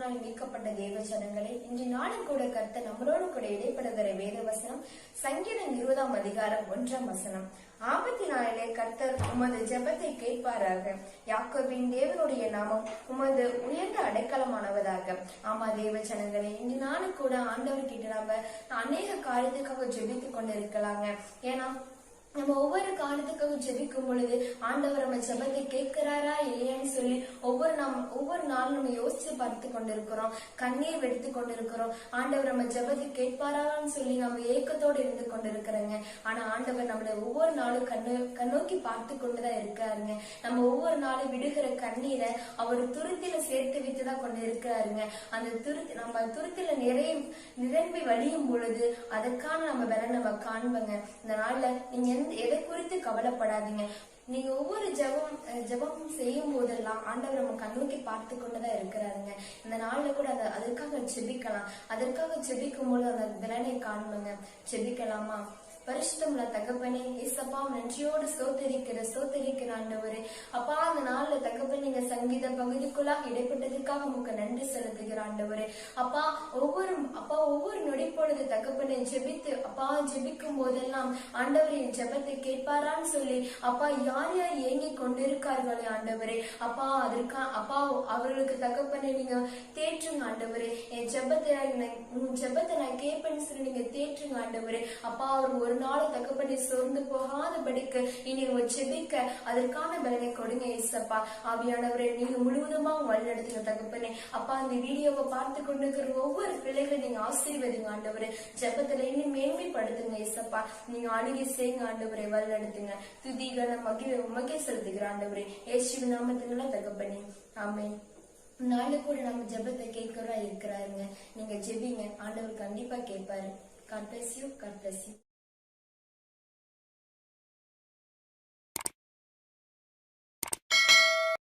ஜனங்களே இன்று நாளும் கூட கர்த்தர் நம்மளோடு கூட இடைப்படுகிற வேத வசனம் சங்கீதம் இருபதாம் அதிகாரம் ஒன்றாம் வசனம். ஆபத்தி நாளிலே கர்த்தர் உமது ஜெபத்தை கேட்பாராக. யாக்கோபின் தேவனுடைய நாமம் உமது உயர்ந்த அடைக்கலமானவதாக ஆமா தேவ ஜனங்களே இன்று நாளும் கூட ஆண்டவர் கிட்ட நாம அநேக காரியத்துக்காக ஜெபித்து கொண்டு இருக்கலாங்க ஏன்னா நம்ம ஒவ்வொரு காலத்துக்காக ஜெபிக்கும் பொழுது ஆண்டவர் நம்ம ஜெபத்தை கேட்கிறாரா இல்லையா சொல்லி ஒவ்வொரு நாம் ஒவ்வொரு நாளும் நம்ம யோசிச்சு பார்த்து கொண்டிருக்கிறோம். கண்ணீர் வெடித்து கொண்டிருக்கிறோம். ஆண்டவர் நம்ம ஜெபத்தை கேட்பாரான்னு சொல்லி நம்ம ஏக்கத்தோடு இருந்து கொண்டிருக்கிறோங்க. ஆனா ஆண்டவர் நம்மளை ஒவ்வொரு நாளும் கண்ணு கண்ணோக்கி பார்த்து கொண்டுதான் இருக்காருங்க நம்ம ஒவ்வொரு நாளும் விடுகிற கண்ணீரை அவர் துருத்தில சேர்த்து வைத்துதான் கொண்டு இருக்கிறாருங்க அந்த துருத்தி நம்ம துருத்தில நிறைய நிரம்பி வழியும் பொழுது அதற்கான நம்ம வேலை நம்ம காண்பங்க. இந்த நாள்ல நீங்க எந்த எதை குறித்து கவலைப்படாதீங்க. நீங்க ஒவ்வொரு ஜெபம் ஜபமும் ஜெபம் செய்யும் போதெல்லாம் ஆண்டவர் நம்ம கண்ணோக்கி பார்த்து கொண்டுதான் இருக்கிறாருங்க. இந்த நாள்ல கூட அதை அதற்காக செபிக்கலாம் அதற்காக செபிக்கும் போது அந்த திறனை காண்பங்க. செபிக்கலாமா பரிசுத்தமுள்ள தகப்பனே ஏசப்பா நன்றியோடு சோத்தரிக்கிற சோத்தரிக்கிற ஆண்டவரே. அப்பா அந்த நாள்ல தகப்பன் நீங்க சங்கீத பகுதிக்குள்ளாக இடைப்பட்டதுக்காக உமக்கு நன்றி செலுத்துகிற ஆண்டவரே. அப்பா ஒவ்வொரு அப்பா ஒவ்வொரு நொடி பொழுது தகப்பனை ஜெபித்து அப்பா ஜெபிக்கும் போதெல்லாம் ஆண்டவரின் ஜெபத்தை கேட்பாரான்னு சொல்லி அப்பா யார் யார் ஏங்கி கொண்டிருக்கார்களே ஆண்டவரே. அப்பா அதற்கா அப்பா அவர்களுக்கு தகப்பனை நீங்க தேற்றுங்க ஆண்டவரே. என் ஜெபத்தை உன் ஜெபத்தை நான் கேட்பேன்னு சொல்லி நீங்க தேற்றுங்க ஆண்டவரே. அப்பா அவர் ஒரு நாள் தகப்பனை சோர்ந்து போகாதபடிக்கு இனி உங்க செபிக்க அதற்கான பலனை கொடுங்க ஏசப்பா. ஆவியானவரே நீங்க முழுவதுமா வழிநடத்துங்க தகப்பனே. அப்பா அந்த வீடியோவை பார்த்து கொண்டிருக்கிற ஒவ்வொரு பிள்ளைகளை நீங்க ஆசீர்வதிங்க ஆண்டவரே. ஜெபத்துல இன்னும் படுத்துங்க ஏசப்பா. நீங்க அணுகி செய்யுங்க ஆண்டவரை வழிநடத்துங்க துதிகன மகிழ உமக்கே செலுத்துகிற ஆண்டவரே. ஏசுவின் நாமத்தினால தகப்பனே. ஆமை நாளை கூட நம்ம ஜெபத்தை கேட்கிறா இருக்கிறாருங்க. நீங்க ஜெபிங்க. ஆண்டவர் கண்டிப்பா கேட்பாரு. God bless you God bless you